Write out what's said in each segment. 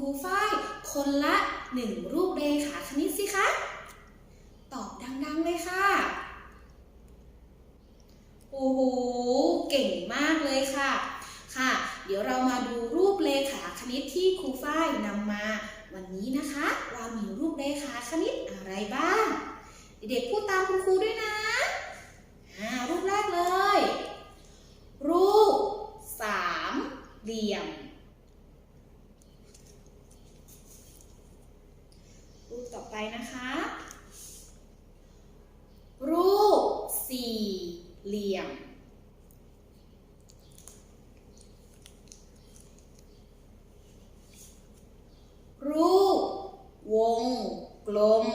ครูฝ้าย คนละหนึ่งรูปเลขาคณิตสิคะ ตอบดังๆเลยค่ะ โอ้โห เก่งมากเลยค่ะ ค่ะ เดี๋ยวเรามาดูรูปเลขาคณิตที่ครูฝ้ายนำมา วันนี้นะคะ ว่ามีรูปเลขาคณิตอะไรบ้าง เด็กๆพูดตามคุณครูด้วยนะอ่ารูปแรกเลย รูปสามเหลี่ยม รูปต่อไปนะคะ รูปสี่เหลี่ยม รูป วงกลม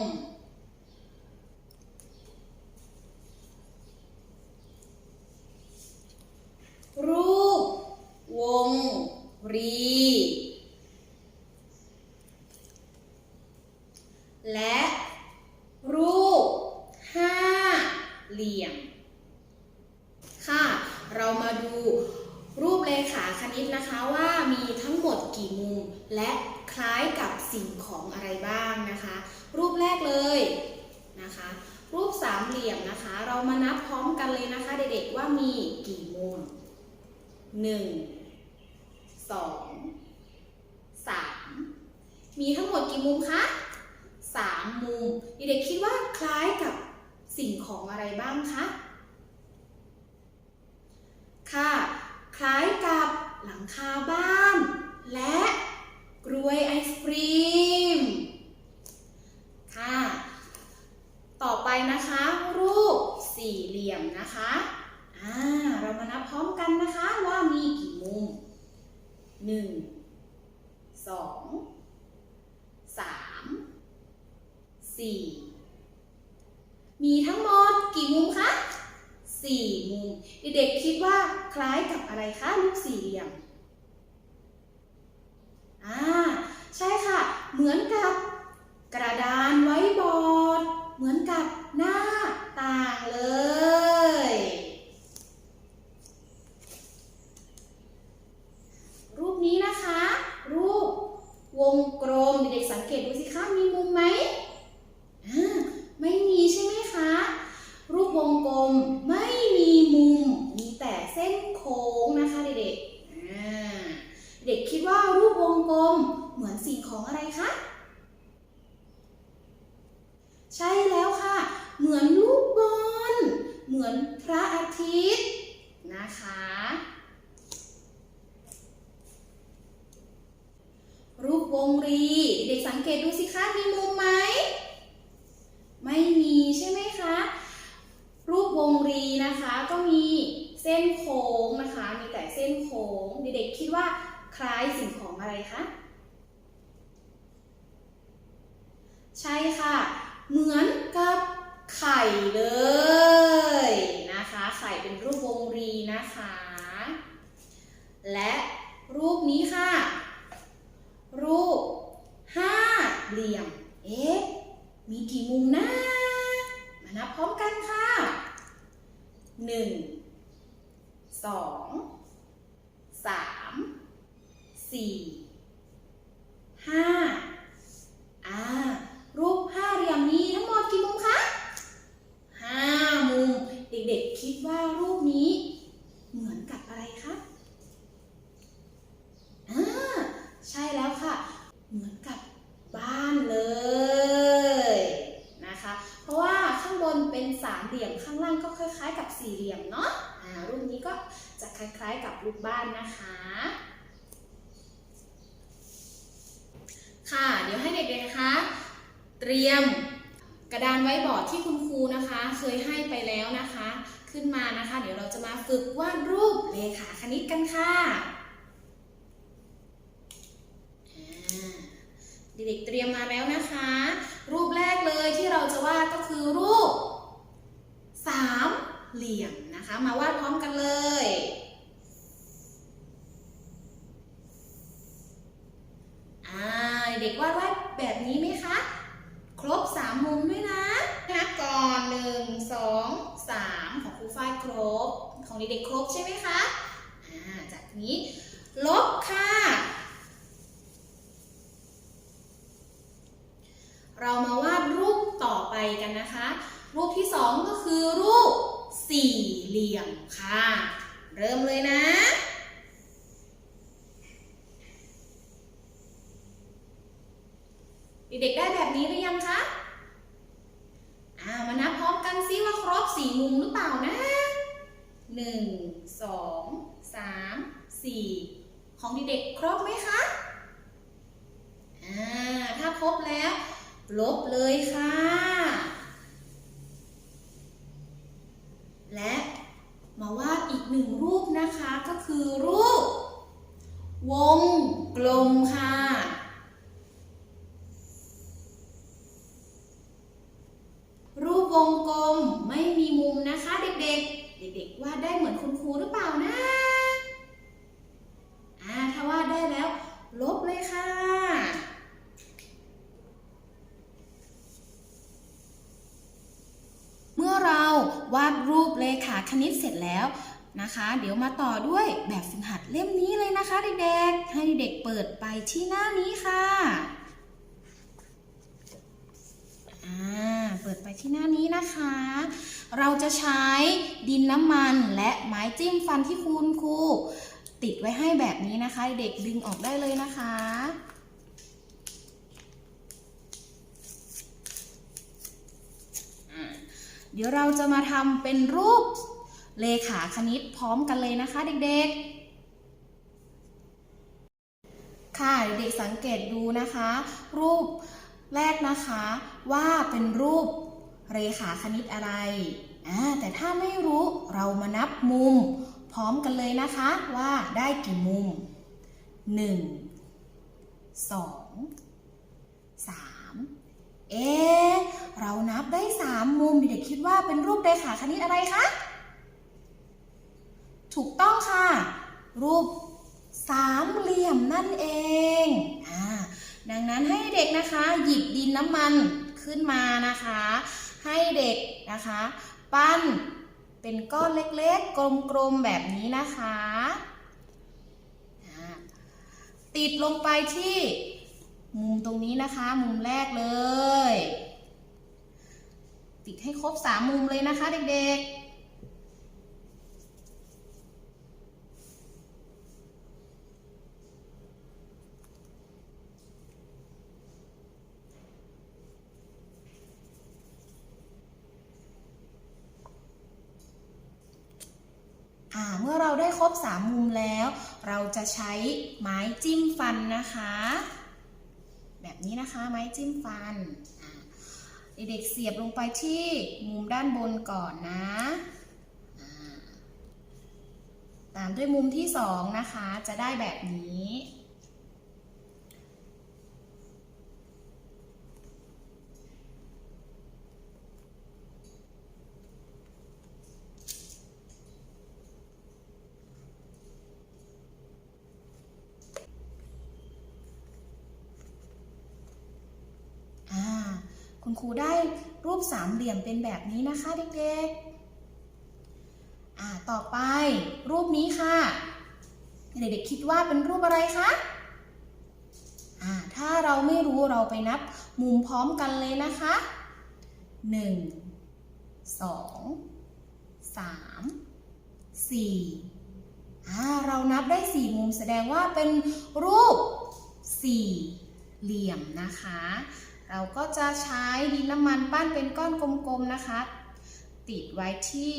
รูปวงรี และรูปห้าเหลี่ยม ค่ะ เรามาดู รูปเลขาคณิตนะคะว่ามีทั้งหมดกี่มุม และคล้ายกับสิ่งของอะไรบ้างนะคะ รูปแรกเลยนะคะ รูปสามเหลี่ยมนะคะ เรามานับพร้อมกันเลยนะคะเด็กๆว่ามีกี่มุมหนึ่งสองสามมีทั้งหมดกี่มุมคะสามมุมเด็กๆคิดว่าคล้ายกับสิ่งของอะไรบ้างคะค่ะ คล้ายกับหลังคาบ้าน และกรวยไอศครีม ค่ะ ต่อไปนะคะ รูปสี่เหลี่ยมนะคะอ่าเรามานับพร้อมกันนะคะว่ามีกี่มุมหนึ่งสองสามสี่มีทั้งหมดกี่มุมคะ สี่มุมเด็กๆคิดว่าคล้ายกับอะไรคะลูกสี่เหลี่ยมอ่าใช่ค่ะ เหมือนกับกระดานไว้บอร์ด เหมือนกับหน้าต่างเลย รูปนี้นะคะ รูปวงกลม เด็กๆสังเกตดูสิคะ มีมุมไหมอ่า ไม่มีใช่ไหมคะ รูปวงกลมไม่มีมุม มีแต่เส้นโค้งนะคะเด็กๆอ่าเด็กคิดว่ารูปวงกลม เหมือนสิ่งของอะไรคะ ใช่แล้วค่ะ เหมือนลูกบอล เหมือนพระอาทิตย์นะคะ รูปวงรี เด็กสังเกตดูสิคะ มีมุมไหม ไม่มีใช่ไหมคะ รูปวงรีนะคะก็มีเส้นโค้งนะคะ มีแต่เส้นโค้ง เด็กๆคิดว่าคล้ายสิ่งของอะไรคะ ใช่ค่ะ เหมือนกับไข่เลยนะคะ ไข่เป็นรูปวงรีนะคะ และรูปนี้ค่ะ รูปห้าเหลี่ยม เอ๊ะ มีกี่มุมนะ มานับพร้อมกันค่ะหนึ่งสองสามสี่ห้าอ่า รูปห้าเหลี่ยมนี้ทั้งหมดกี่มุมคะห้ามุม เด็กๆ คิดว่ารูปนี้ เหมือนกับอะไรคะอ่าใช่แล้วค่ะ เหมือนกับบ้านเลยนะคะ เพราะว่าข้างบนเป็นสามเหลี่ยมข้างล่างก็คล้ายๆ กับสี่เหลี่ยมเนาะอ่ารูปนี้ก็จะคล้ายๆกับรูปบ้านนะคะ ค่ะ เดี๋ยวให้เด็กๆนะคะเตรียมกระดานไว้บอร์ดที่คุณครูนะคะ เคยให้ไปแล้วนะคะ ขึ้นมานะคะ เดี๋ยวเราจะมาฝึกวาดรูปเลขาคณิตกันค่ะเด็กๆเตรียมมาแล้วนะคะ รูปแรกเลยที่เราจะวาดก็คือรูปสามเหลี่ยมนะคะ มาวาดพร้อมกันเลยเด็กวาดวาดแบบนี้ไหมคะ ครบสามมุมด้วยนะนับก่อนหนึ่งสองสาม ครบ ของเด็กๆครบใช่ไหมคะจากนี้ลบค่ะ เรามาวาดรูปต่อไปกันนะคะ รูปที่สองก็คือรูปสี่เหลี่ยมค่ะ เริ่มเลยนะ 2 3 4 ของเด็กๆครบไหมคะ อ่า ถ้าครบแล้ว ลบเลยค่ะ แล้วนะคะ เดี๋ยวมาต่อด้วยแบบฝึกหัดเล่มนี้เลยนะคะเด็กๆให้เด็กเปิดไปที่หน้านี้ค่ะอ่าเปิดไปที่หน้านี้นะคะ เราจะใช้ดินน้ำมันและไม้จิ้มฟันที่คุณครูติดไว้ให้แบบนี้นะคะ เด็กดึงออกได้เลยนะคะ เดี๋ยวเราจะมาทำเป็นรูป เลขาคณิตพร้อมกันเลยนะคะเด็กๆ ค่ะเด็กสังเกตดูนะคะ รูปแรกนะคะว่าเป็นรูปเรขาคณิตอะไรอ่าแต่ถ้าไม่รู้เรามานับมุม พร้อมกันเลยนะคะว่าได้กี่มุม 1 2 3 เอ๊เรานับได้ 3 มุมเด็กๆคิดว่าเป็นรูปเรขาคณิตอะไรคะ ถูกต้องค่ะ รูปสามเหลี่ยมนั่นเองอ่าดังนั้นให้เด็กนะคะ หยิบดินน้ำมันขึ้นมานะคะ ให้เด็กนะคะ ปั้นเป็นก้อนเล็กๆ กลมๆ แบบนี้นะคะ ติดลงไปที่มุมตรงนี้นะคะ มุมแรกเลย ติดให้ครบสามมุมเลยนะคะเด็กๆ เมื่อเราได้ครบ 3 มุมแล้ว เราจะใช้ไม้จิ้มฟันนะคะ แบบนี้นะคะไม้จิ้มฟันเด็กๆเสียบลงไปที่มุมด้านบนก่อนนะ ตามด้วยมุมที่ 2 นะคะ จะได้แบบนี้ อ่า ครูได้รูปสามเหลี่ยมเป็นแบบนี้นะคะเด็กๆอ่าต่อไปรูปนี้ค่ะ เด็กๆคิดว่าเป็นรูปอะไรคะอ่าถ้าเราไม่รู้เราไปนับมุมพร้อมกันเลยนะคะหนึ่งสองสามสี่อ่าเรานับได้สี่มุมแสดงว่าเป็นรูปสี่เหลี่ยมนะคะ เราก็จะใช้ดินน้ำมันปั้นเป็นก้อนกลมๆนะคะ ติดไว้ที่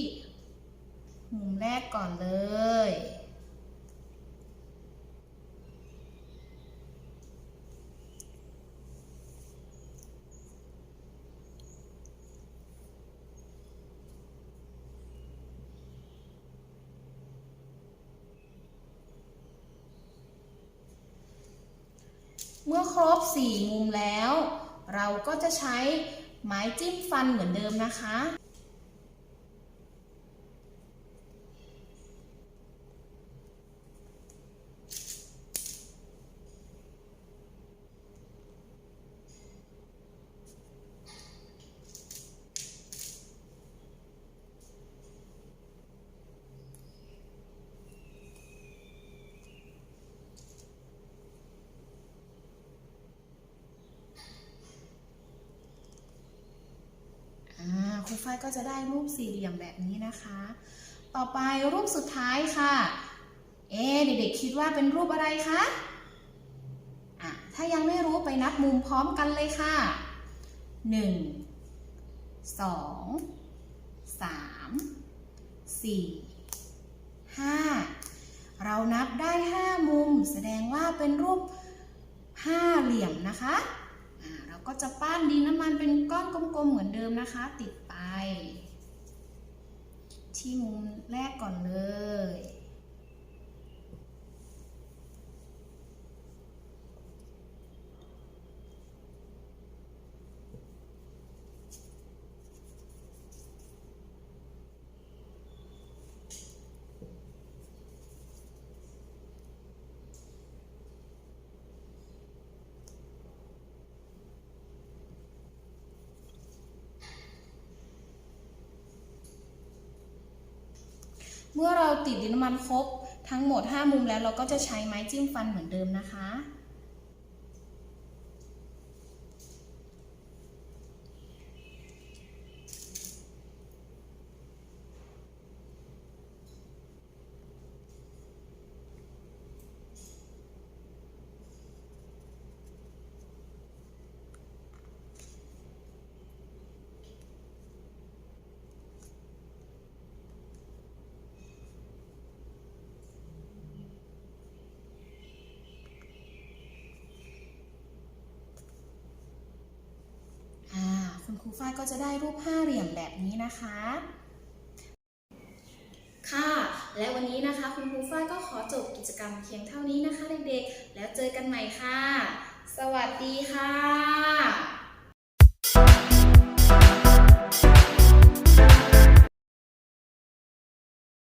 มุมแรกก่อนเลย เมื่อครบ4มุมแล้ว เราก็จะใช้ไม้จิ้มฟันเหมือนเดิมนะคะ รูฝ้ายก็จะได้รูปสี่เหลี่ยมแบบนี้นะคะ ต่อไปรูปสุดท้ายค่ะ เอ๊เด็กๆคิดว่าเป็นรูปอะไรคะอะถ้ายังไม่รู้ไปนับมุมพร้อมกันเลยค่ะ 1 2 3 4 5 เรานับได้ 5 มุม แสดงว่าเป็นรูปห้าเหลี่ยมนะคะ เราก็จะปั้นดินน้ำมันเป็นก้อนกลมๆเหมือนเดิมนะคะ ติดไป ที่มุมแรกก่อนเลย เมื่อเราติดดินน้ำมันครบทั้งหมด 5 มุมแล้วเราก็จะใช้ไม้จิ้มฟันเหมือนเดิมนะคะ ฝ้ายก็จะได้รูปห้าเหลี่ยมแบบนี้นะคะ ค่ะ และวันนี้นะคะคุณครูฝ้ายก็ขอจบกิจกรรมเพียงเท่านี้นะคะเด็กๆ แล้วเจอกันใหม่ค่ะ สวัสดีค่ะ